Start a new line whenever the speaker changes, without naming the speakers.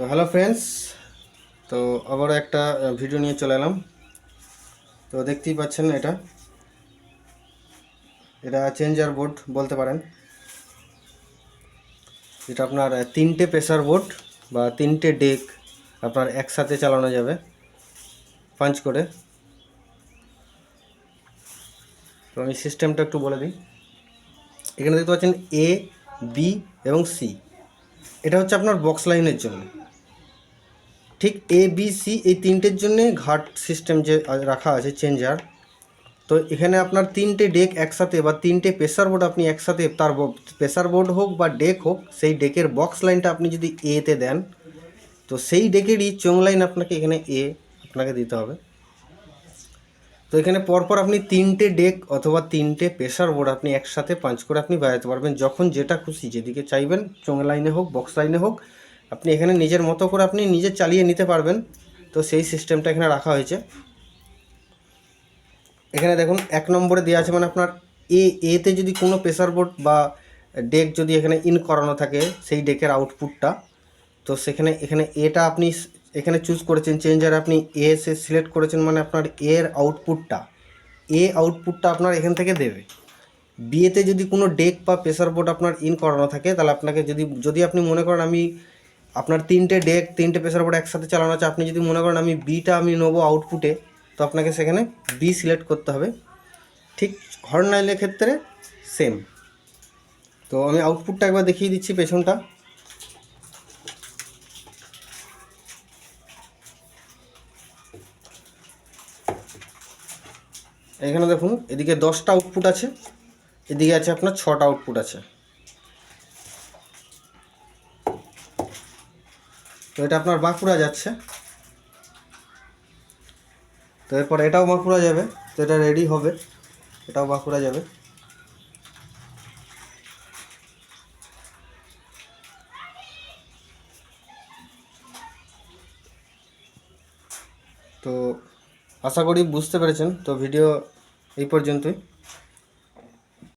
তো hello friends, তো আবারও একটা ভিডিও নিয়ে চলে এলাম। তো দেখতেই পাচ্ছেন এটা। এটা চেঞ্জার বোর্ড বলতে পারেন। এটা আপনার তিনটে প্রেসার বোর্ড বা তিনটে ডেক আপনার একসাথে চালানো যাবে পাঞ্চ করে। তো আমি সিস্টেমটা একটু বলে দিই। এখানে দেখতে পাচ্ছেন এ বি এবং সি এটা হচ্ছে আপনার বক্স লাইনের জন্য। ঠিক এ বি সি এই তিনটের জন্যে ঘাট সিস্টেম যে রাখা আছে চেঞ্জার তো এখানে আপনার তিনটে ডেক একসাথে বা তিনটে প্রেসার বোর্ড আপনি একসাথে তার প্রেসার বোর্ড হোক বা ডেক হোক, সেই ডেকের বক্স লাইনটা আপনি যদি এতে দেন, তো সেই ডেকেরই চোং লাইন আপনাকে এখানে এ আপনাকে দিতে হবে। তো এখানে পরপর আপনি তিনটে ডেক অথবা তিনটে প্রেসার বোর্ড আপনি একসাথে পাঞ্চ করে আপনি বাজাতে পারবেন, যখন যেটা খুশি, যেদিকে চাইবেন চোঙ লাইনে হোক বক্স লাইনে হোক আপনি এখানে নিজের মতো করে আপনি নিজে চালিয়ে নিতে পারবেন। তো সেই সিস্টেমটা এখানে রাখা হয়েছে। এখানে দেখুন, এক নম্বরে দেওয়া আছে মানে আপনার এ এতে যদি কোনো প্রেসার বোর্ড বা ডেক যদি এখানে ইন করানো থাকে, সেই ডেকের আউটপুটটা তো সেখানে, এখানে এটা আপনি এখানে চুজ করেছেন চেঞ্জার আপনি এ সে সিলেক্ট করেছেন মানে আপনার এর আউটপুটটা এ আউটপুটটা আপনার এখান থেকে দেবে। বিয়েতে যদি কোনো ডেক বা প্রেসার বোর্ড আপনার ইন করানো থাকে, তাহলে আপনাকে যদি যদি আপনি মনে করেন আমি আপনার তিনটে ডেক তিনটে প্রেসার বোর্ড একসাথে চালানো আছে। আপনি যদি মনে করেন আমি বিটা আমি নেব আউটপুটে তো আপনাকে সেখানে বি সিলেক্ট করতে হবে। ঠিক হর্ন নাইলের ক্ষেত্রে সেম তো আমি আউটপুটটা একবার দেখিয়ে দিচ্ছি পেছনটা। এখানে দেখুন, এদিকে দশটা আউটপুট আছে, এদিকে আছে আপনার ছটা আউটপুট আছে। এটা আপনার বাঁকুড়া যাচ্ছে। তো এরপর এটাও বাঁকুড়া যাবে। তো এটা রেডি হবে। এটাও বাঁকুড়া যাবে। তো আশা করি বুঝতে পেরেছেন। তো ভিডিও এই পর্যন্তই।